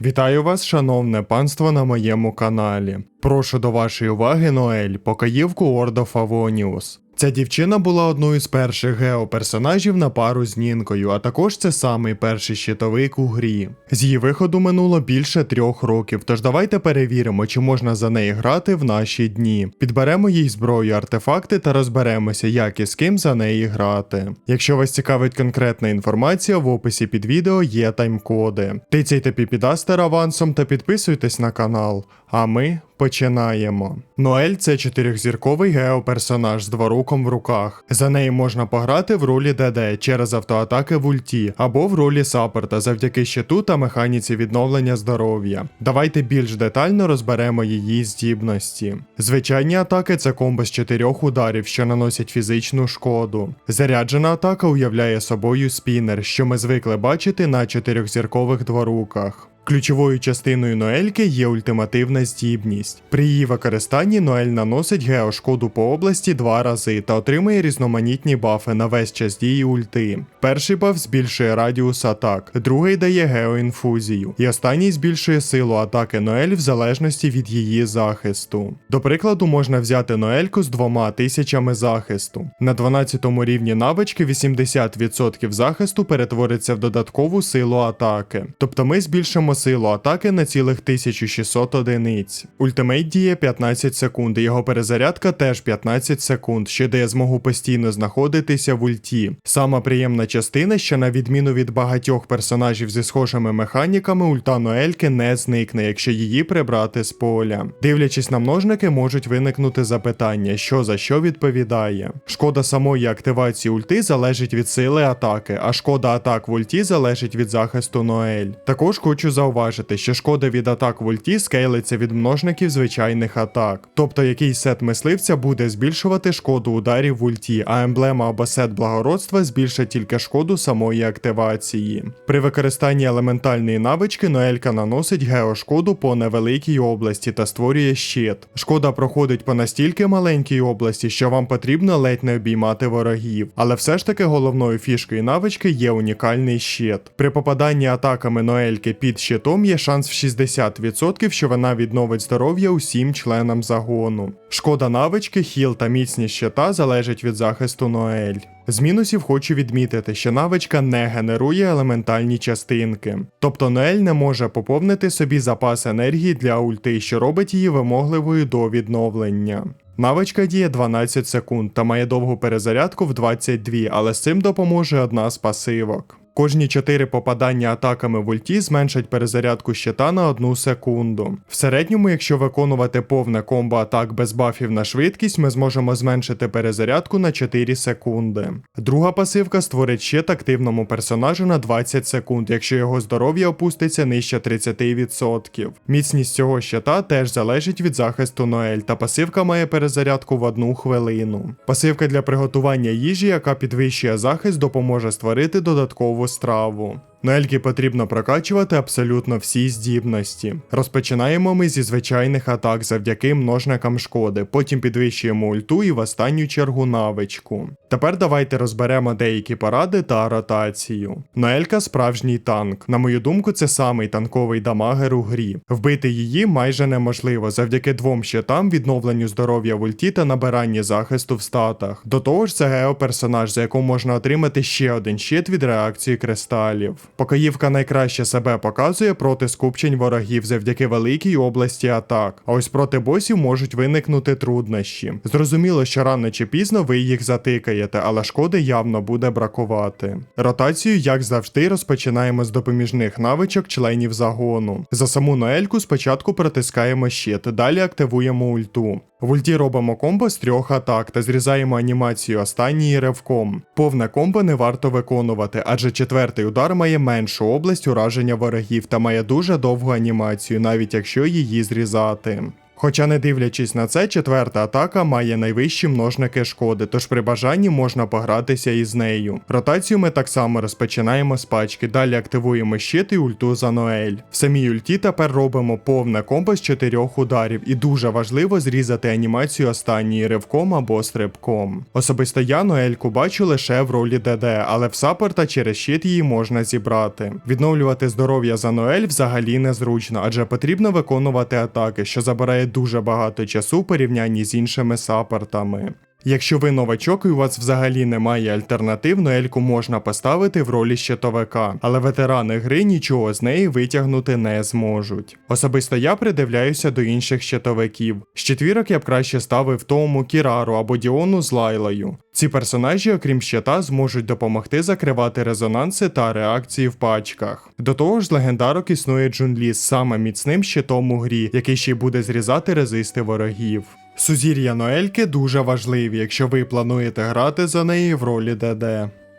Вітаю вас, шановне панство, на моєму каналі. Прошу до вашої уваги Ноель, покаївку Ордо Фавоніус. Ця дівчина була одною з перших геоперсонажів на пару з Нінкою, а також це самий перший щитовик у грі. З її виходу минуло більше трьох років, тож давайте перевіримо, чи можна за неї грати в наші дні. Підберемо їй зброю, артефакти та розберемося, як і з ким за неї грати. Якщо вас цікавить конкретна інформація, в описі під відео є таймкоди. Тицяйте піпідастер авансом та підписуйтесь на канал. А ми починаємо. Ноель це чотирьохзірковий геоперсонаж з дворуком в руках. За неї можна пограти в ролі ДД через автоатаки в ульті, або в ролі саппорта завдяки щиту та механіці відновлення здоров'я. Давайте більш детально розберемо її здібності. Звичайні атаки це комбо з чотирьох ударів, що наносять фізичну шкоду. Заряджена атака уявляє собою спінер, що ми звикли бачити на чотирьохзіркових дворуках. Ключовою частиною Ноельки є ультимативна здібність. При її використанні Ноель наносить геошкоду по області два рази та отримує різноманітні бафи на весь час дії ульти. Перший баф збільшує радіус атак, другий дає геоінфузію, і останній збільшує силу атаки Ноель в залежності від її захисту. До прикладу, можна взяти Ноельку з двома тисячами захисту. На 12 рівні навички 80% захисту перетвориться в додаткову силу атаки. Тобто ми збільшимо силу атаки на цілих 1600 одиниць. Ультимейт діє 15 секунд, його перезарядка теж 15 секунд, що дає змогу постійно знаходитися в ульті. Сама приємна частина, що на відміну від багатьох персонажів зі схожими механіками, ульта Ноельки не зникне, якщо її прибрати з поля. Дивлячись на множники, можуть виникнути запитання, що за що відповідає. Шкода самої активації ульти залежить від сили атаки, а шкода атак в ульті залежить від захисту Ноель. Також хочу зауважити, що шкода від атак в ульті скейлиться від множників звичайних атак. Тобто якийсь сет мисливця буде збільшувати шкоду ударів в ульті, а емблема або сет благородства збільшить тільки шкоду самої активації. При використанні елементальної навички Ноелька наносить геошкоду по невеликій області та створює щит. Шкода проходить по настільки маленькій області, що вам потрібно ледь не обіймати ворогів. Але все ж таки головною фішкою навички є унікальний щит. При попаданні атаками Ноельки під щитом є шанс в 60%, що вона відновить здоров'я усім членам загону. Шкода навички, хіл та міцність щита залежить від захисту Ноель. З мінусів хочу відмітити, що навичка не генерує елементальні частинки. Тобто Ноель не може поповнити собі запас енергії для ульти, що робить її вимогливою до відновлення. Навичка діє 12 секунд та має довгу перезарядку в 22, але з цим допоможе одна з пасивок. Кожні 4 попадання атаками в ульті зменшать перезарядку щита на 1 секунду. В середньому, якщо виконувати повне комбо атак без бафів на швидкість, ми зможемо зменшити перезарядку на 4 секунди. Друга пасивка створить щит активному персонажу на 20 секунд, якщо його здоров'я опуститься нижче 30%. Міцність цього щита теж залежить від захисту Ноель, та пасивка має перезарядку в 1 хвилину. Пасивка для приготування їжі, яка підвищує захист, допоможе створити додаткову страву. Ноельки потрібно прокачувати абсолютно всі здібності. Розпочинаємо ми зі звичайних атак завдяки множникам шкоди, потім підвищуємо ульту і в останню чергу навичку. Тепер давайте розберемо деякі поради та ротацію. Ноелька справжній танк. На мою думку, це самий танковий дамагер у грі. Вбити її майже неможливо завдяки двом щитам, відновленню здоров'я в ульті та набиранні захисту в статах. До того ж, це геоперсонаж, за якого можна отримати ще один щит від реакції кристалів. Покоївка найкраще себе показує проти скупчень ворогів завдяки великій області атак. А ось проти босів можуть виникнути труднощі. Зрозуміло, що рано чи пізно ви їх затикаєте, але шкоди явно буде бракувати. Ротацію, як завжди, розпочинаємо з допоміжних навичок членів загону. За саму Ноельку спочатку протискаємо щит, далі активуємо ульту. В ульті робимо комбо з трьох атак та зрізаємо анімацію останньої ревком. Повне комбо не варто виконувати, адже четвертий удар має меншу область ураження ворогів та має дуже довгу анімацію, навіть якщо її зрізати. Хоча не дивлячись на це, четверта атака має найвищі множники шкоди, тож при бажанні можна погратися із нею. Ротацію ми так само розпочинаємо з пачки, далі активуємо щит і ульту за Ноель. В самій ульті тепер робимо повне комбо з чотирьох ударів, і дуже важливо зрізати анімацію останньої ривком або стрибком. Особисто я Ноельку бачу лише в ролі ДД, але в саппорта через щит її можна зібрати. Відновлювати здоров'я за Ноель взагалі незручно, адже потрібно виконувати атаки, що забирає дуже багато часу в порівнянні з іншими саппортами. Якщо ви новачок і у вас взагалі немає альтернатив, Ноельку можна поставити в ролі щитовика, але ветерани гри нічого з неї витягнути не зможуть. Особисто я придивляюся до інших щитовиків. З четвірок я б краще ставив Тому, Кірару або Діону з Лайлою. Ці персонажі, окрім щита, зможуть допомогти закривати резонанси та реакції в пачках. До того ж, легендарок існує Джунлі з саме міцним щитом у грі, який ще й буде зрізати резисти ворогів. Сузір'я Ноельки дуже важливі, якщо ви плануєте грати за неї в ролі ДД.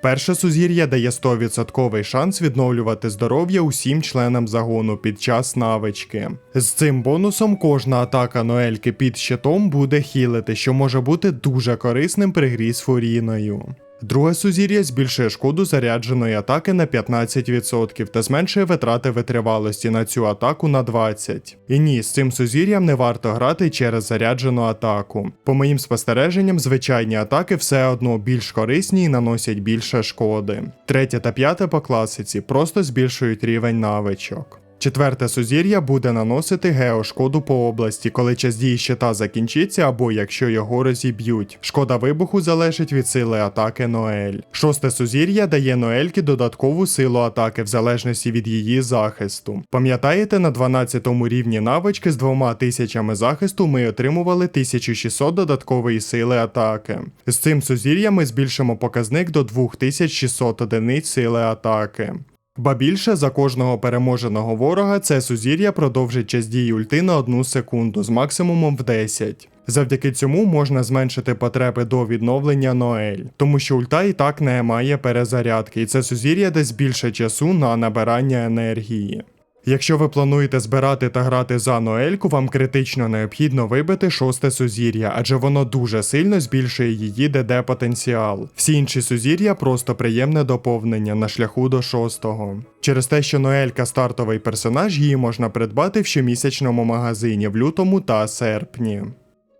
Перше сузір'я дає 100% шанс відновлювати здоров'я усім членам загону під час навички. З цим бонусом кожна атака Ноельки під щитом буде хілити, що може бути дуже корисним при грі з Фуріною. Друге сузір'я збільшує шкоду зарядженої атаки на 15% та зменшує витрати витривалості на цю атаку на 20%. І ні, з цим сузір'ям не варто грати через заряджену атаку. По моїм спостереженням, звичайні атаки все одно більш корисні і наносять більше шкоди. Третє та п'яте по класиці просто збільшують рівень навичок. Четверте сузір'я буде наносити геошкоду по області, коли час дії щита закінчиться або якщо його розіб'ють. Шкода вибуху залежить від сили атаки Ноель. Шосте сузір'я дає Ноельки додаткову силу атаки в залежності від її захисту. Пам'ятаєте, на 12 рівні навички з двома тисячами захисту ми отримували 1600 додаткової сили атаки. З цим сузір'ям ми збільшимо показник до 2600 одиниць сили атаки. Ба більше за кожного переможеного ворога це сузір'я продовжить час дії ульти на одну секунду з максимумом в 10. Завдяки цьому можна зменшити потреби до відновлення Ноель, тому що ульта і так не має перезарядки, і це сузір'я дасть більше часу на набирання енергії. Якщо ви плануєте збирати та грати за Ноельку, вам критично необхідно вибити шосте сузір'я, адже воно дуже сильно збільшує її ДД потенціал. Всі інші сузір'я просто приємне доповнення на шляху до шостого. Через те, що Ноелька стартовий персонаж, її можна придбати в щомісячному магазині в лютому та серпні.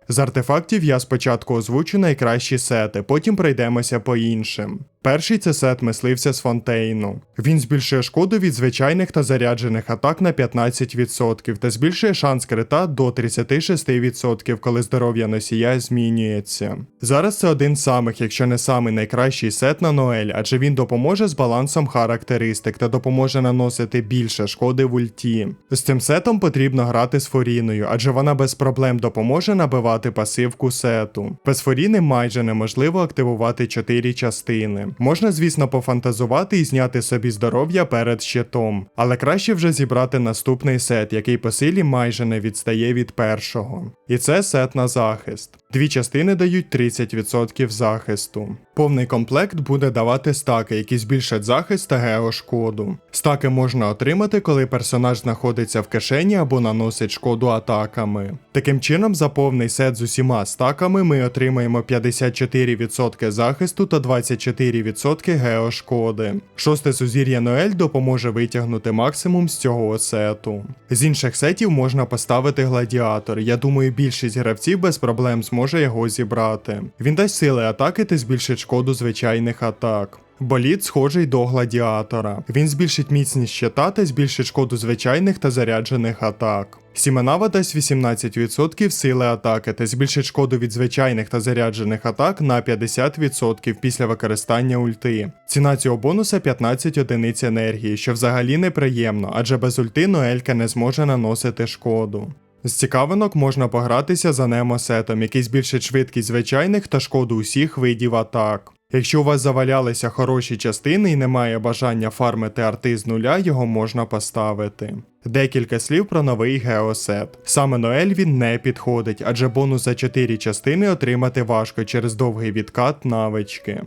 З артефактів я спочатку озвучу найкращі сети, потім пройдемося по іншим. Перший це сет мисливця з фонтейну. Він збільшує шкоду від звичайних та заряджених атак на 15% та збільшує шанс крита до 36%, коли здоров'я носія змінюється. Зараз це один з самих, якщо не самий найкращий сет на Ноель, адже він допоможе з балансом характеристик та допоможе наносити більше шкоди в ульті. З цим сетом потрібно грати з Форіною, адже вона без проблем допоможе набивати пасивку сету. Без Форіни майже неможливо активувати 4 частини. Можна, звісно, пофантазувати і зняти собі здоров'я перед щитом, але краще вже зібрати наступний сет, який по силі майже не відстає від першого. І це сет на захист. Дві частини дають 30% захисту. Повний комплект буде давати стаки, які збільшать захист та геошкоду. Стаки можна отримати, коли персонаж знаходиться в кишені або наносить шкоду атаками. Таким чином, за повний сет з усіма стаками ми отримаємо 54% захисту та 24% геошкоди. Шосте сузір'я Ноель допоможе витягнути максимум з цього сету. З інших сетів можна поставити гладіатор. Я думаю, більшість гравців без проблем зможе його зібрати. Він дасть сили атаки та збільшить шкоду звичайних атак. Боліт схожий до гладіатора. Він збільшить міцність щита та збільшить шкоду звичайних та заряджених атак. Сіменава дасть 18% сили атаки та збільшить шкоду від звичайних та заряджених атак на 50% після використання ульти. Ціна цього бонуса 15 одиниць енергії, що взагалі неприємно, адже без ульти Ноелька не зможе наносити шкоду. З цікавинок можна погратися за Немо-сетом, який збільшить швидкість звичайних та шкоду усіх видів атак. Якщо у вас завалялися хороші частини і немає бажання фармити арти з нуля, його можна поставити. Декілька слів про новий геосет. Саме Ноель він не підходить, адже бонус за 4 частини отримати важко через довгий відкат навички.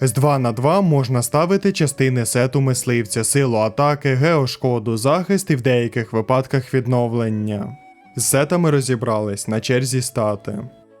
З 2 на 2 можна ставити частини сету мисливця, силу атаки, геошкоду, захист і в деяких випадках відновлення. З сетами розібрались на черзі стати.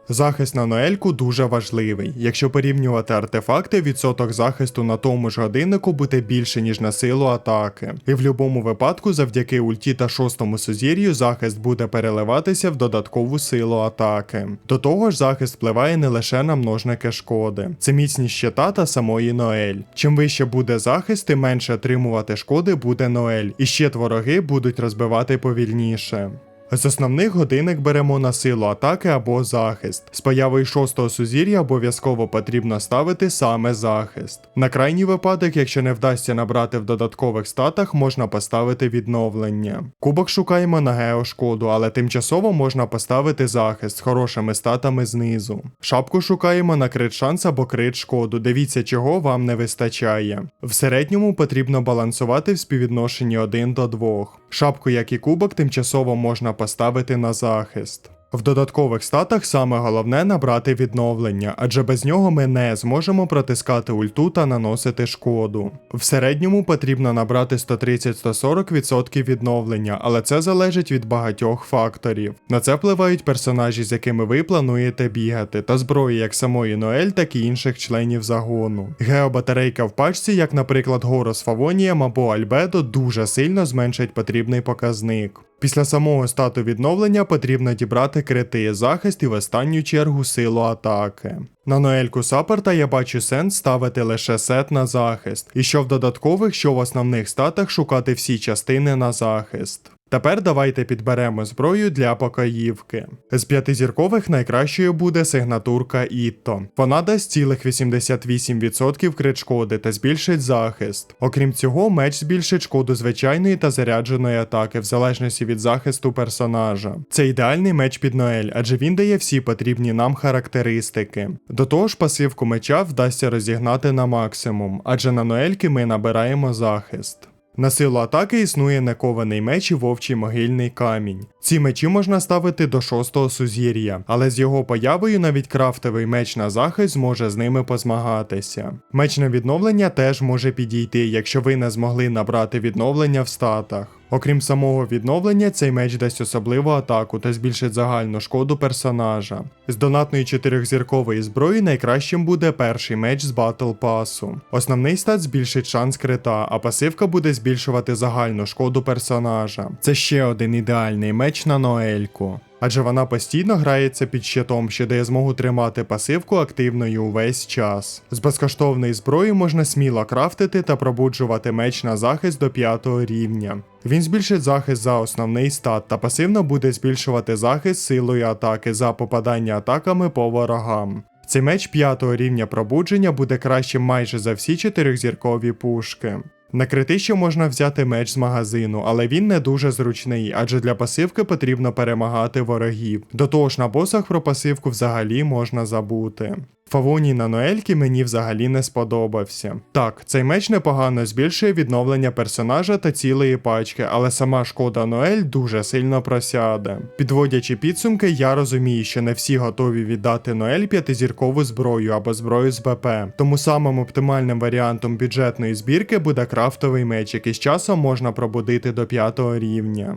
Захист на Ноельку дуже важливий. Якщо порівнювати артефакти, відсоток захисту на тому ж годиннику буде більше, ніж на силу атаки. І в будь-якому випадку, завдяки ульті та шостому сузір'ю, захист буде переливатися в додаткову силу атаки. До того ж, захист впливає не лише на множники шкоди. Це міцність щита та самої Ноель. Чим вище буде захист, тим менше отримувати шкоди буде Ноель, і ще вороги будуть розбивати повільніше. З основних годинник беремо на силу атаки або захист. З появою шостого сузір'я обов'язково потрібно ставити саме захист. На крайній випадок, якщо не вдасться набрати в додаткових статах, можна поставити відновлення. Кубок шукаємо на геошкоду, але тимчасово можна поставити захист з хорошими статами знизу. Шапку шукаємо на крит шанс або крит шкоду. Дивіться, чого вам не вистачає. В середньому потрібно балансувати в співвідношенні 1 до 2. Шапку, як і кубок, тимчасово можна поставити на захист. В додаткових статах саме головне набрати відновлення, адже без нього ми не зможемо протискати ульту та наносити шкоду. В середньому потрібно набрати 130-140% відновлення, але це залежить від багатьох факторів. На це впливають персонажі, з якими ви плануєте бігати, та зброї як самої Ноель, так і інших членів загону. Геобатарейка в пачці, як, наприклад, Горос Фавонієм або Альбедо, дуже сильно зменшить потрібний показник. Після самого стату відновлення потрібно дібрати крити захист і в останню чергу силу атаки. На Ноельку Саперта я бачу сенс ставити лише сет на захист, і що в додаткових, що в основних статах шукати всі частини на захист. Тепер давайте підберемо зброю для покоївки. З п'ятизіркових найкращою буде сигнатурка Ітто. Вона дасть цілих 88% крит шкоди та збільшить захист. Окрім цього, меч збільшить шкоду звичайної та зарядженої атаки в залежності від захисту персонажа. Це ідеальний меч під Ноель, адже він дає всі потрібні нам характеристики. До того ж, пасивку меча вдасться розігнати на максимум, адже на Ноельки ми набираємо захист. На силу атаки існує некований меч і вовчий могильний камінь. Ці мечі можна ставити до шостого сузір'я, але з його появою навіть крафтовий меч на захист зможе з ними позмагатися. Меч на відновлення теж може підійти, якщо ви не змогли набрати відновлення в статах. Окрім самого відновлення, цей меч дасть особливу атаку та збільшить загальну шкоду персонажа. З донатної чотирьохзіркової зброї найкращим буде перший меч з батл пасу. Основний стат збільшить шанс крита, а пасивка буде збільшувати загальну шкоду персонажа. Це ще один ідеальний меч на Ноельку. Адже вона постійно грається під щитом, що дає змогу тримати пасивку активною увесь час. З безкоштовної зброї можна сміло крафтити та пробуджувати меч на захист до 5 рівня. Він збільшить захист за основний стат та пасивно буде збільшувати захист силою атаки за попадання атаками по ворогам. Цей меч 5 рівня пробудження буде кращим майже за всі чотирьохзіркові пушки. На критичі можна взяти меч з магазину, але він не дуже зручний, адже для пасивки потрібно перемагати ворогів. До того ж на босах про пасивку взагалі можна забути. Фавоній на Ноельки мені взагалі не сподобався. Так, цей меч непогано збільшує відновлення персонажа та цілої пачки, але сама шкода Ноель дуже сильно просяде. Підводячи підсумки, я розумію, що не всі готові віддати Ноель п'ятизіркову зброю або зброю з БП. Тому самим оптимальним варіантом бюджетної збірки буде крафтовий меч, який з часом можна пробудити до 5 рівня.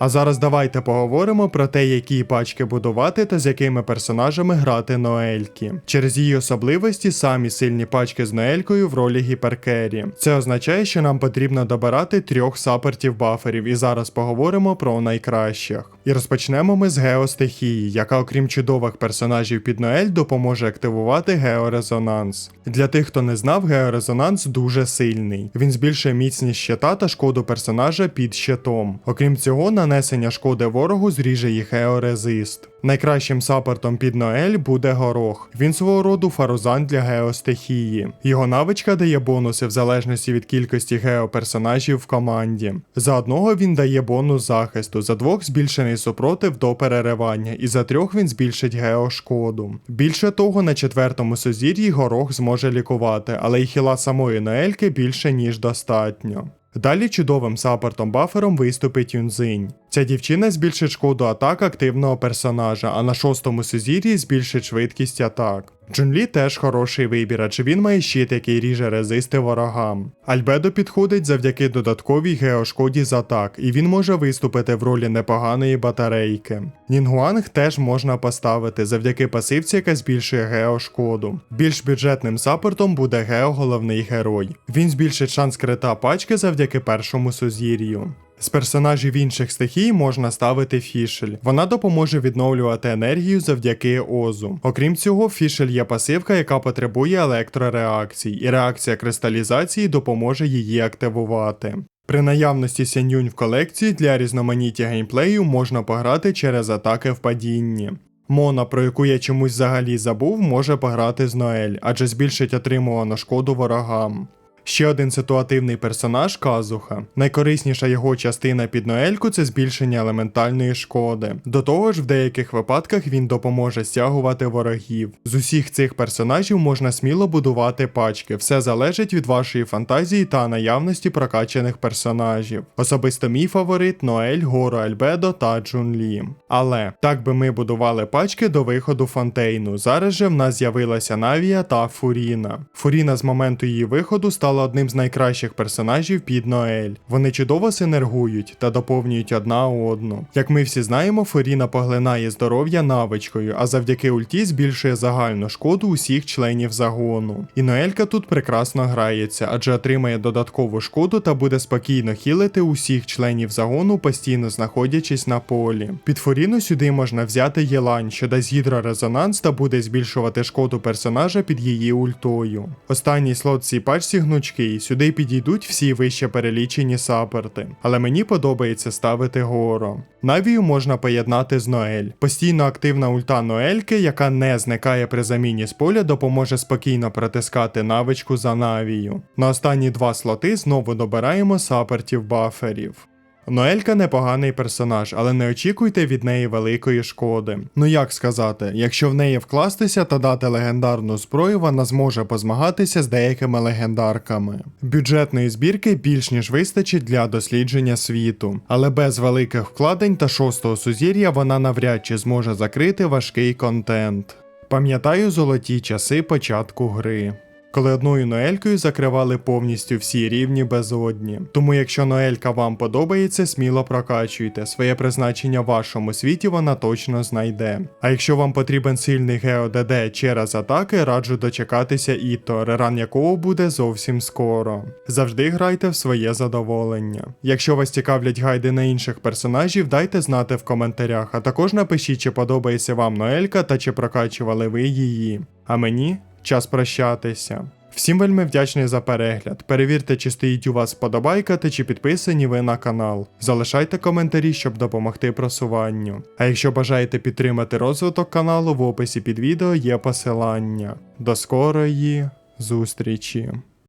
А зараз давайте поговоримо про те, які пачки будувати та з якими персонажами грати Ноельки. Через її особливості самі сильні пачки з Ноелькою в ролі гіперкері. Це означає, що нам потрібно добирати трьох сапертів баферів, і зараз поговоримо про найкращих. І розпочнемо ми з геостихії, яка, окрім чудових персонажів під Ноель, допоможе активувати георезонанс. Для тих, хто не знав, георезонанс дуже сильний. Він збільшує міцність щита та шкоду персонажа під щитом. Окрім цього, нанесення шкоди ворогу зріже їх георезист. Найкращим саппортом під Ноель буде горох. Він свого роду фарузан для геостихії. Його навичка дає бонуси в залежності від кількості геоперсонажів в команді. За одного він дає бонус захисту, за двох збільшений супротив до переривання, і за трьох він збільшить геошкоду. Більше того, на четвертому сузір'ї горох зможе лікувати, але й хіла самої Ноельки більше ніж достатньо. Далі чудовим саппортом бафером виступить Юнзинь. Ця дівчина збільшить шкоду атак активного персонажа, а на шостому сезірі збільшить швидкість атак. Джунлі теж хороший вибір, адже він має щит, який ріже резисти ворогам. Альбедо підходить завдяки додатковій геошкоді з атак, і він може виступити в ролі непоганої батарейки. Нінгуанг теж можна поставити завдяки пасивці, яка збільшує геошкоду. Більш бюджетним саппортом буде гео головний герой. Він збільшить шанс крита пачки завдяки першому сузір'ю. З персонажів інших стихій можна ставити фішель. Вона допоможе відновлювати енергію завдяки Озу. Окрім цього, фішель є пасивка, яка потребує електрореакцій, і реакція кристалізації допоможе її активувати. При наявності сянюнь в колекції для різноманіття геймплею можна пограти через атаки в падінні. Мона, про яку я чомусь взагалі забув, може пограти з Ноель, адже збільшить отримувану шкоду ворогам. Ще один ситуативний персонаж Казуха. Найкорисніша його частина під Ноельку це збільшення елементальної шкоди. До того ж, в деяких випадках він допоможе стягувати ворогів. З усіх цих персонажів можна сміло будувати пачки, все залежить від вашої фантазії та наявності прокачаних персонажів. Особисто мій фаворит Ноель, Горо Альбедо та Джунлі. Але так би ми будували пачки до виходу Фонтейну. Зараз же в нас з'явилася Навія та Фуріна. Фуріна з моменту її виходу стала одним з найкращих персонажів під Ноель. Вони чудово синергують та доповнюють одна одну. Як ми всі знаємо, Фуріна поглинає здоров'я навичкою, а завдяки ульті збільшує загальну шкоду усіх членів загону. І Ноелька тут прекрасно грається, адже отримає додаткову шкоду та буде спокійно хілити усіх членів загону, постійно знаходячись на полі. Під Фуріну сюди можна взяти Єлань, що дасть гідрорезонанс та буде збільшувати шкоду персонажа під її ультою. Останній слот цій пачці гнучкий, сюди підійдуть всі вище перелічені саперти. Але мені подобається ставити Горо. Навію можна поєднати з Ноель. Постійно активна ульта Ноельки, яка не зникає при заміні з поля, допоможе спокійно протискати навичку за Навію. На останні два слоти знову добираємо сапертів баферів. Ноелька непоганий персонаж, але не очікуйте від неї великої шкоди. Ну як сказати, якщо в неї вкластися та дати легендарну зброю, вона зможе позмагатися з деякими легендарками. Бюджетної збірки більш ніж вистачить для дослідження світу, але без великих вкладень та шостого сузір'я вона навряд чи зможе закрити важкий контент. Пам'ятаю золоті часи початку гри. Коли одною ноелькою закривали повністю всі рівні безодні. Тому якщо ноелька вам подобається, сміло прокачуйте. Своє призначення в вашому світі вона точно знайде. А якщо вам потрібен сильний ГеоДД через атаки, раджу дочекатися Іто, реран якого буде зовсім скоро. Завжди грайте в своє задоволення. Якщо вас цікавлять гайди на інших персонажів, дайте знати в коментарях, а також напишіть, чи подобається вам Ноелька та чи прокачували ви її. А мені час прощатися. Всім вельми вдячний за перегляд. Перевірте, чи стоїть у вас вподобайка та чи підписані ви на канал. Залишайте коментарі, щоб допомогти просуванню. А якщо бажаєте підтримати розвиток каналу, в описі під відео є посилання. До скорої зустрічі!